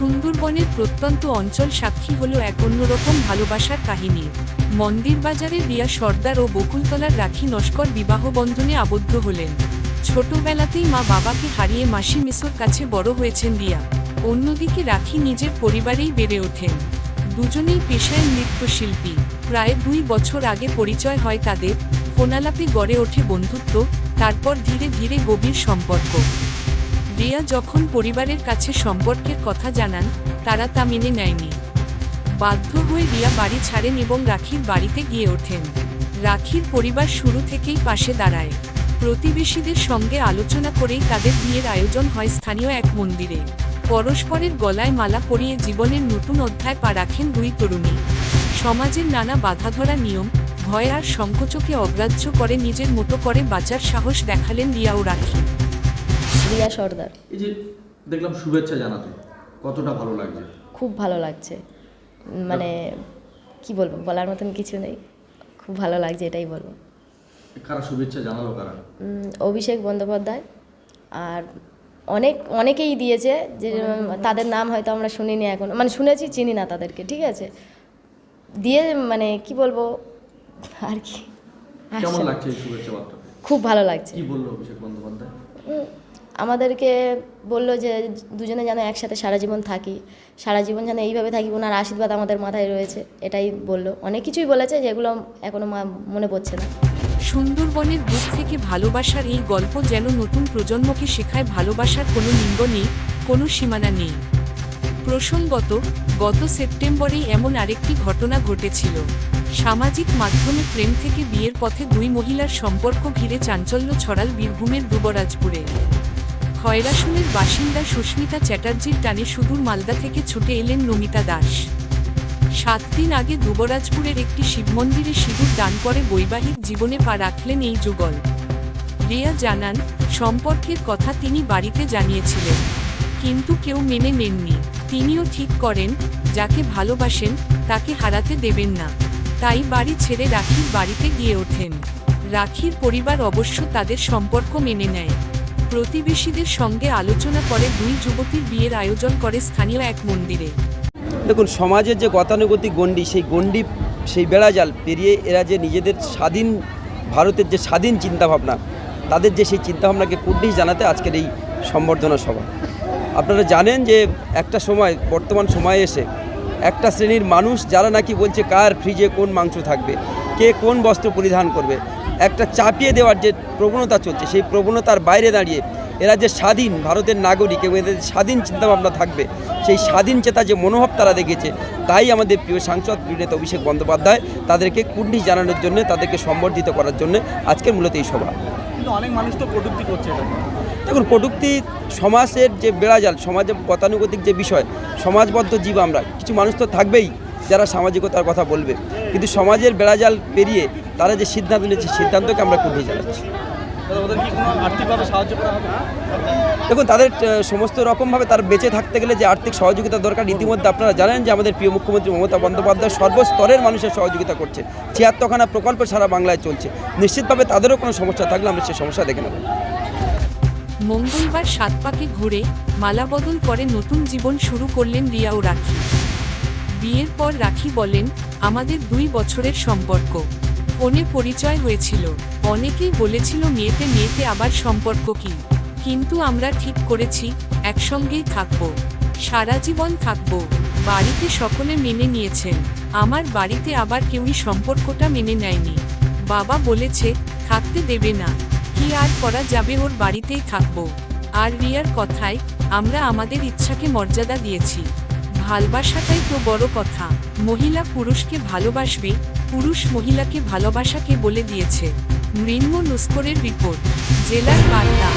সুন্দরবনের প্রত্যন্ত অঞ্চল সাক্ষী হল এক অন্যরকম ভালোবাসার কাহিনী। মন্দির বাজারে রিয়া সর্দার ও বকুলতলার রাখি নস্কর বিবাহ বন্ধনে আবদ্ধ হলেন। ছোটবেলাতেই মা বাবাকে হারিয়ে মাসি মিসোর কাছে বড় হয়েছেন রিয়া অন্যদিকে রাখি নিজের পরিবারেই বেড়ে ওঠেন। দুজনেই পেশায় নৃত্যশিল্পী। প্রায় দুই বছর আগে পরিচয় হয় তাদের। ফোনালাপে গড়ে ওঠে বন্ধুত্ব, তারপর ধীরে ধীরে গভীর সম্পর্ক। রিয়া যখন পরিবারের কাছে সম্পর্কের কথা জানান, তারা তা মেনে নেয়নি। বাধ্য হয়ে রিয়া বাড়ি ছাড়েন এবং রাখির বাড়িতে গিয়ে ওঠেন। রাখির পরিবার শুরু থেকেই পাশে দাঁড়ায়। প্রতিবেশীদের সঙ্গে আলোচনা করেই তাদের বিয়ের আয়োজন হয় স্থানীয় এক মন্দিরে। পরস্পরের গলায় মালা পরিয়ে জীবনের নতুন অধ্যায় পা রাখেন দুই তরুণী। সমাজের নানা বাধাধরা নিয়ম, ভয় আর সংকোচকে অগ্রাহ্য করে নিজের মতো করে বাঁচার সাহস দেখালেন রিয়া ও রাখি। রিয়া সর্দার। এই যে দেখলাম শুভেচ্ছা জানাতে কতটা ভালো লাগছে? খুব ভালো লাগছে। মানে কি বলব বলার মতন কিছু নেই। খুব ভালো লাগছে এটাই বলব। কারা শুভেচ্ছা জানালো কারা? অভিষেক বন্দ্যোপাধ্যায় আর অনেক অনেকেই দিয়েছে যে তাদের নাম হয়তো আমরা শুনিনি এখন। মানে শুনেছি চিনি না তাদেরকে ঠিক আছে? দিয়ে মানে কি বলব আর কি? কেমন আসছে না। লাগছে শুভেচ্ছা বার্তা খুব ভালো লাগছে। কি বলল অভিষেক বন্দ্যোপাধ্যায়? আমাদেরকে বলল যে দুজনে যেন একসাথে সারা জীবন থাকি। সারা জীবন যেন এইভাবে থাকি, ওনার আশীর্বাদ আমাদের মাথায় রয়েছে, এটাই বলল। অনেক কিছুই বলেছে, যেগুলো এখনও মনে পড়ছে না। সুন্দরবনের বুক থেকে ভালোবাসার এই গল্প যেন নতুন প্রজন্মকে শেখায় ভালোবাসার কোনো লিঙ্গ নেই, কোনো সীমানা নেই। প্রসঙ্গত, গত সেপ্টেম্বরেই এমন আরেকটি ঘটনা ঘটেছিল। সামাজিক মাধ্যমে প্রেম থেকে বিয়ের পথে দুই মহিলার সম্পর্ক ঘিরে চাঞ্চল্য ছড়াল বীরভূমের দুবরাজপুরে। খয়রাসুনের বাসিন্দা সুস্মিতা চ্যাটার্জির টানে সুদূর মালদা থেকে ছুটে এলেন নমিতা দাস। সাত দিন আগে দুবরাজপুরের একটি শিব মন্দিরে সিঁদুর দান করে বৈবাহিক জীবনে পা রাখলেন এই যুগল। রিয়া জানান, সম্পর্কের কথা তিনি বাড়িতে জানিয়েছিলেন, কিন্তু কেউ মেনে নেননি। তিনিও ঠিক করেন, যাকে ভালোবাসেন, তাকে হারাতে দেবেন না। তাই বাড়ি ছেড়ে রাখির বাড়িতে গিয়ে ওঠেন। রাখির পরিবার অবশ্য তাদের সম্পর্ক মেনে নেয়। প্রতিবেশীদের সঙ্গে আলোচনা করে দুই যুবতীর বিয়ের আয়োজন করে স্থানীয় এক মন্দিরে। দেখুন, সমাজের যে গতানুগতিক গণ্ডি, সেই গণ্ডি, সেই বেড়াজাল পেরিয়ে এরা যে নিজেদের স্বাধীন ভারতের যে স্বাধীন চিন্তাভাবনা, তাদের যে সেই চিন্তাভাবনাকে কুর্নিশ জানাতে আজকের এই সম্বর্ধনা সভা। আপনারা জানেন যে একটা সময়, বর্তমান সময়ে এসে একটা শ্রেণির মানুষ যারা নাকি বলছে কার ফ্রিজে কোন মাংস থাকবে, কে কোন বস্ত্র পরিধান করবে একটা চাপিয়ে দেওয়ার যে প্রবণতা চলছে সেই প্রবণতার বাইরে দাঁড়িয়ে এরা যে স্বাধীন ভারতের নাগরিক এবং এদের স্বাধীন চিন্তাভাবনা থাকবে সেই স্বাধীন চেতা যে মনোভাব তারা দেখেছে তাই আমাদের প্রিয় সাংসদ প্রিয় নেতা অভিষেক বন্দ্যোপাধ্যায় তাদেরকে কুর্নিশ জানানোর জন্য তাদেরকে সম্বর্ধিত করার জন্য আজকের মূলত এই সভা। কিন্তু অনেক মানুষ তো কটূক্তি করছে দেখুন কটূক্তি সমাজের যে বেড়াজাল সমাজের গতানুগতিক যে বিষয় সমাজবদ্ধ জীব আমরা কিছু মানুষ তো থাকবেই যারা সামাজিকতার কথা বলবে। কিন্তু সমাজের বেড়াজাল পেরিয়ে তারা যে সিদ্ধান্ত নিয়েছে সিদ্ধান্তকে আমরা কুর্নিশ জানাচ্ছি। দাদা, ওদের কি কোনো আর্থিকভাবে সাহায্য করা হবে? দেখুন তাদের সমস্ত রকমভাবে তার বেঁচে থাকতে গেলে যে আর্থিক সহযোগিতা দরকার ইতিমধ্যে আপনারা জানেন যে আমাদের প্রিয় মুখ্যমন্ত্রী মমতা বন্দ্যোপাধ্যায় সর্বস্তরের মানুষের সহযোগিতা করছে। ছিয়াত্তরখানা প্রকল্প সারা বাংলায় চলছে। নিশ্চিতভাবে তাদেরও কোনো সমস্যা থাকলে আমরা সেই সমস্যা দেখে নেব। মঙ্গলবার সাত পাকে ঘুরে মালাবদল করে নতুন জীবন শুরু করলেন রিয়া ও রাখি। বিয়ের পর রাখি বলেন, আমাদের দুই বছরের সম্পর্ক। ফোনে পরিচয় হয়েছিল। অনেকেই বলেছিল, মেয়েতে মেয়েতে আবার সম্পর্ক কি? কিন্তু আমরা ঠিক করেছি, একসঙ্গেই থাকব। সারা জীবন থাকব। বাড়িতে সকলে মেনে নিয়েছেন। আমার বাড়িতে আবার কেউই সম্পর্কটা মেনে নেয়নি। বাবা বলেছে, থাকতে দেবে না। কি আর করা যাবে ওর বাড়িতেই থাকব। আর রিয়ার কথায়, আমরা আমাদের ইচ্ছাকে মর্যাদা দিয়েছি। ভালবাসাটাই তো বড় কথা। মহিলা পুরুষকে ভালোবাসবে, পুরুষ মহিলাকে ভালোবাসাকে বলে দিয়েছে। মৃন্ম নুস্করের রিপোর্ট, জেলার বার্তা।